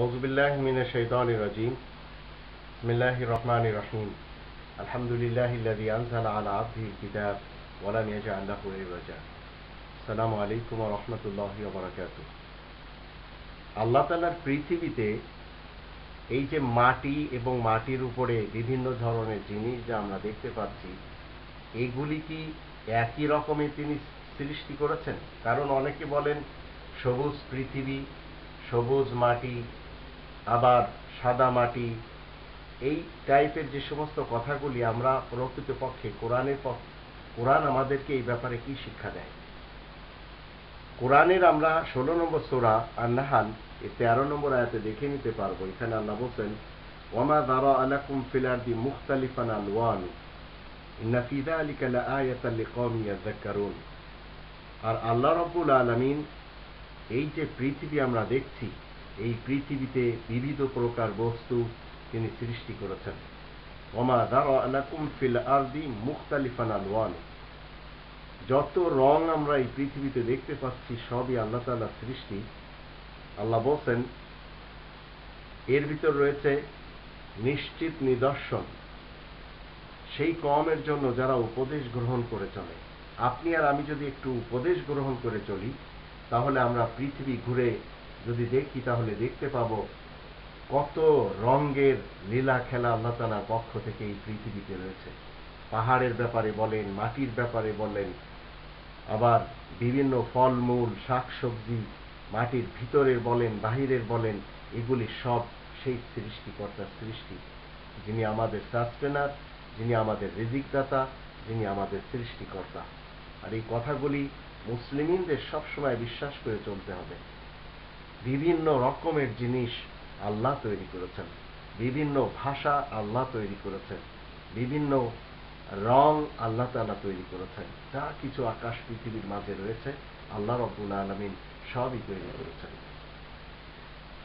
আউজুবিল্লাহ মিনা শৈতান রাজিম বিসমিল্লাহ রহমান রহিম আলহামদুলিল্লাহ ইল্লাদি আনসাল আলা আব্দিল কিতাব ওয়ালা নিয়াজা আল্লাহ রাজা সালামু আলাইকুম রহমতুল্লাহ বরাকাত আল্লাহ তালার পৃথিবীতে এই যে মাটি এবং মাটির উপরে বিভিন্ন ধরনের জিনিস যা আমরা দেখতে পাচ্ছি, এগুলি কি একই রকমের তিনি সৃষ্টি করেছেন? কারণ অনেকে বলেন, সবুজ পৃথিবী সবুজ মাটি, আবার সাদা মাটি, এই টাইপের যে সমস্ত কথাগুলি আমরা প্রকৃতপক্ষে কোরআনের পক্ষ কোরআন আমাদেরকে এই ব্যাপারে কি শিক্ষা দেয়? কোরআনের আমরা ষোলো নম্বর সোরা আন্নাহাল এই তেরো নম্বর আয়াতে দেখে নিতে পারব। এখানে আল্লাহ বলছেন ওমা দারা আলাকুম ফিলারদি মুখতালিফান আলওয়ান ইন্না ফি যালিকা লাআয়াতান লিকওমিন ইয়াযাক্কারুন আর আল্লাহ রাব্বুল আলামিন এই যে পৃথিবী আমরা দেখছি, এই পৃথিবীতে বিবিধ প্রকার বস্তু তিনি সৃষ্টি করেছেন। যত রং আমরা এই পৃথিবীতে দেখতে পাচ্ছি, সবই আল্লাহ তাআলার সৃষ্টি। আল্লাহ বলছেন, এর ভিতর রয়েছে নিশ্চিত নিদর্শন। সেই কমের জন্য যারা উপদেশ গ্রহণ করে চলে। আপনি আর আমি যদি একটু উপদেশ গ্রহণ করে চলি তাহলে আমরা পৃথিবী ঘুরে যদি দেখি, তাহলে দেখতে পাবো কত রঙ্গের লীলা খেলা আল্লাহ তালার পক্ষ থেকে এই পৃথিবীতে রয়েছে। পাহাড়ের ব্যাপারে বলেন, মাটির ব্যাপারে বলেন, আবার বিভিন্ন ফলমূল, শাকসবজি মাটির ভিতরের বলেন, বাহিরের বলেন, এগুলি সব সেই সৃষ্টিকর্তার সৃষ্টি। যিনি আমাদের সাস্টেনার, যিনি আমাদের রিজিকদাতা, যিনি আমাদের সৃষ্টিকর্তা। আর এই কথাগুলি মুসলিমিনদের সবসময় বিশ্বাস করে চলতে হবে। বিভিন্ন রকমের জিনিস আল্লাহ তৈরি করেছেন। বিভিন্ন ভাষা আল্লাহ তৈরি করেছেন। বিভিন্ন রং আল্লাহ তালা তৈরি করেছেন। যা কিছু আকাশ পৃথিবীর মাঝে রয়েছে, আল্লাহ রব্বুল আলমিন সবই তৈরি করেছেন।